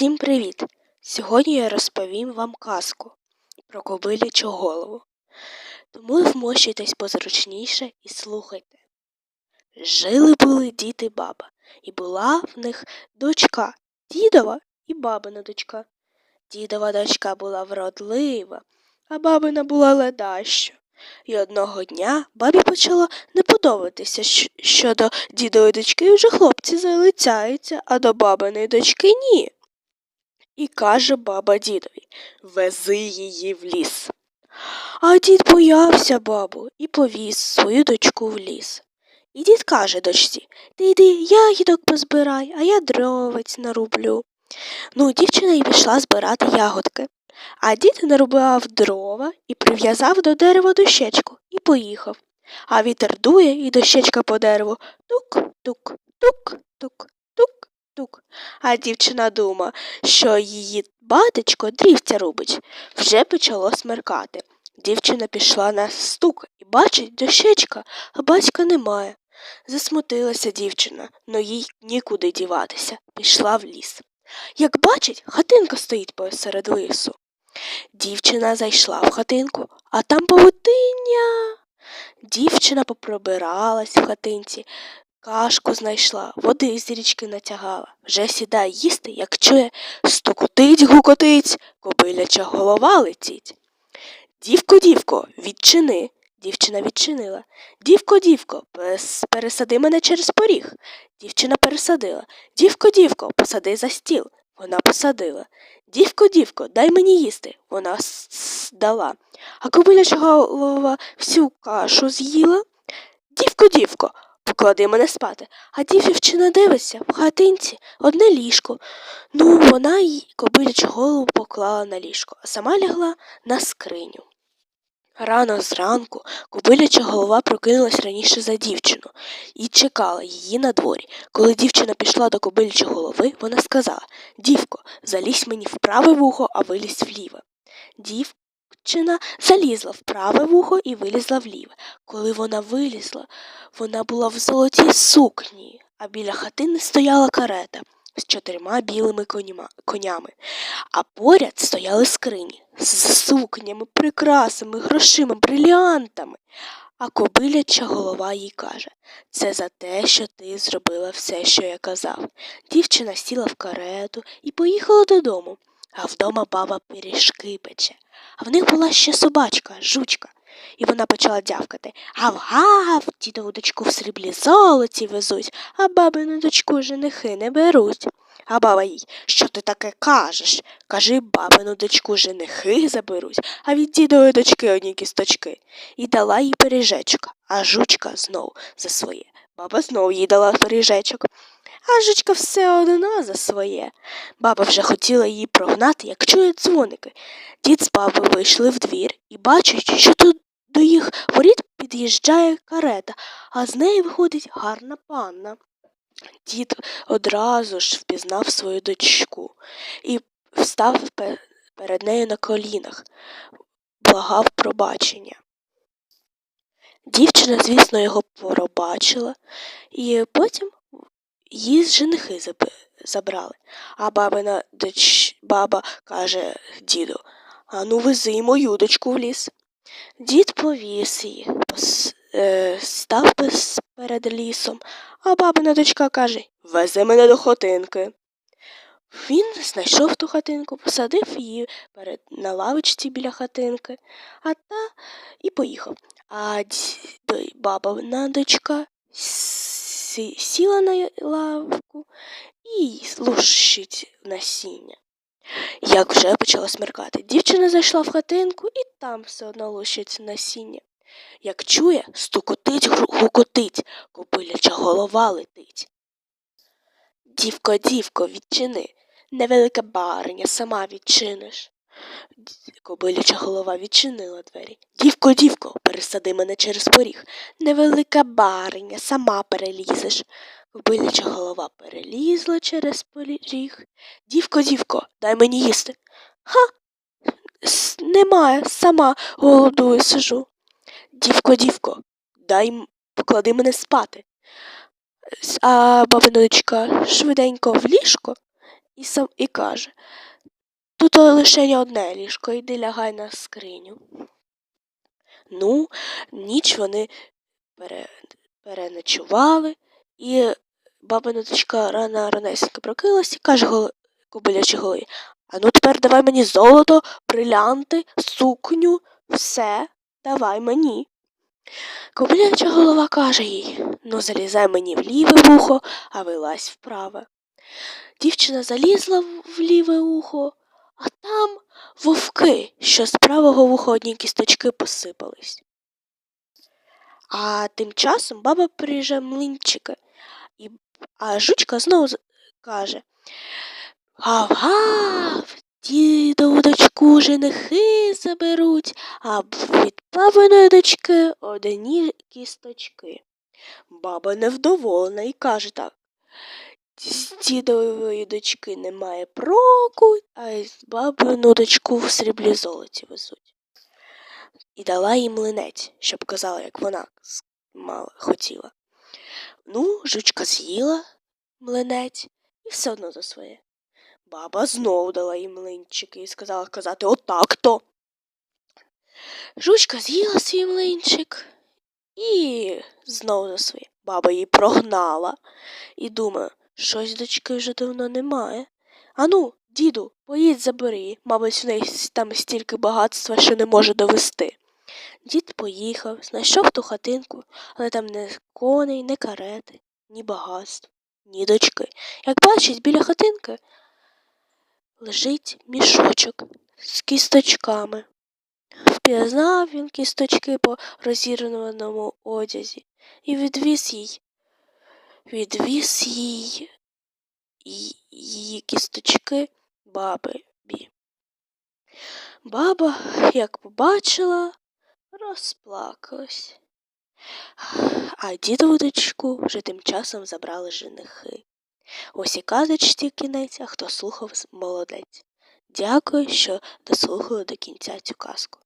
Всім привіт! Сьогодні я розповім вам казку про кобилячу голову. Тому вмощуйтесь позручніше і слухайте. Жили були дід і баба, і була в них дочка дідова і бабина дочка. Дідова дочка була вродлива, а бабина була ледаща. І одного дня бабі почало не подобатися, що до дідової дочки вже хлопці залицяються, а до бабиної дочки ні. І каже баба дідові Вези її в ліс. А дід боявся бабу і повіз свою дочку в ліс. І дід каже дочці Ти йди ягідок позбирай, а я дровець нарублю. Ну, дівчина й пішла збирати ягодки. А дід нарубав дрова і прив'язав до дерева дощечку і поїхав. А вітер дує і дощечка по дереву тук-тук, тук-тук, тук-тук. А дівчина дума, що її батечко дрівця рубить. Вже почало смеркати. Дівчина пішла на стук і бачить дощечка, а батька немає. Засмутилася дівчина, но їй нікуди діватися, пішла в ліс. Як бачить, хатинка стоїть посеред лису. Дівчина зайшла в хатинку, а там павутиння. Дівчина попробиралась в хатинці, кашку знайшла, води з річки натягала. Вже сідає їсти, як чує стукотить, гукотить, кобиляча голова летить. Дівко, дівко, відчини. Дівчина відчинила. Дівко, дівко, пересади мене через поріг. Дівчина пересадила. Дівко, дівко, посади за стіл. Вона посадила. Дівко, дівко, дай мені їсти. Вона дала. А кобиляча голова всю кашу з'їла. Дівко, дівко, поклади мене спати. А дівчина дивиться в хатинці одне ліжко. Ну, вона й кобилячу голову поклала на ліжко, а сама лягла на скриню. Рано зранку кобиляча голова прокинулась раніше за дівчину і чекала її на дворі. Коли дівчина пішла до кобилячої голови, вона сказала Дівко, залізь мені в праве вухо, а вилізь в ліве. Дівчина залізла в праве вухо і вилізла в ліве. Коли вона вилізла, вона була в золотій сукні, а біля хатини стояла карета з чотирма білими коніма- конями, а поряд стояли скрині з сукнями, прикрасами, грошима, бриліантами. А кобиляча голова їй каже це за те, що ти зробила все, що я казав. Дівчина сіла в карету і поїхала додому, а вдома баба пиріжки. А в них була ще собачка, жучка. І вона почала дявкати Гав-гав, дідову дочку в сріблі золоті везуть, а бабину дочку женихи не беруть. А баба їй, що ти таке кажеш? Кажи, бабину дочку женихи заберуть, а від дідової дочки одні кісточки. І дала їй пиріжечок, а жучка знов за своє. Баба знов їй дала пиріжечок, а жучка все одно за своє. Баба вже хотіла її прогнати, як чує дзвоники. Дід з бабою вийшли в двір і бачать, що тут до їх воріт під'їжджає карета, а з неї виходить гарна панна. Дід одразу ж впізнав свою дочку і встав перед нею на колінах, благав пробачення. Дівчина, звісно, його пробачила, і потім її женихи забрали. А бабина доч... баба каже діду, а ну вези мою дочку в ліс. Дід повіз її, пос... е, став перед лісом, а бабина дочка каже Вези мене до хатинки. Він знайшов ту хатинку, посадив її перед на лавочці біля хатинки, а та і поїхав. А ді- бабина дочка сі- сіла на лавку і лущить насіння. Як вже почало смеркати, дівчина зайшла в хатинку і там все одно лущить насіння. Як чує, стукотить, гукотить, кобиляча голова летить. Дівко, дівко, відчини, невелика бариня, сама відчиниш. Кобиляча голова відчинила двері. Дівко, дівко, пересади мене через поріг. Невелика бариня, сама перелізеш. Кобиляча голова перелізла через поріг. Дівко, дівко, дай мені їсти. Ха. Немає, сама голодую сижу. Дівко, дівко, дай поклади мене спати. А бабина дочка швиденько в ліжко і сам і каже Тут лише одне ліжко, йди лягай на скриню. Ну, ніч вони пере, переночували, і бабина дочка рано ранесенько прокинулась і каже гол... кобилячій голові, а ну тепер давай мені золото, брилянти, сукню, все, давай мені. Кобиляча голова каже їй ну залізай мені в ліве вухо, а вилазь в праве. Дівчина залізла в ліве ухо, а там вовки, що з правого вуха одні кісточки посипались. А тим часом баба приїжджає млинчики, і, а жучка знову каже Гав-гав, дідову дочку женихи заберуть, а від бабиної дочки одні кісточки. Баба невдоволена і каже так. Дідової дочки немає проку, а з бабину дочку в сріблі золоті везуть. І дала їй млинець, щоб казала, як вона мала, хотіла. Ну, жучка з'їла млинець і все одно за своє. Баба знову дала їй млинчики і сказала казати отак то. Жучка з'їла свій млинчик і знову за своє. Баба її прогнала і думає, щось дочки вже давно немає. Ану, діду, поїдь забери, мабуть, в неї там стільки багатства, що не може довести. Дід поїхав, знайшов ту хатинку, але там не коней, не карети, ні багатств, ні дочки. Як бачить, біля хатинки лежить мішочок з кісточками. Впізнав він кісточки по розірваному одязі і відвіз їй. Відвіз їй її кісточки бабі. Баба, як побачила, розплакалась. А дідову дочку вже тим часом забрали женихи. Ось і казочці кінець, а хто слухав, молодець. Дякую, що дослухали до кінця цю казку.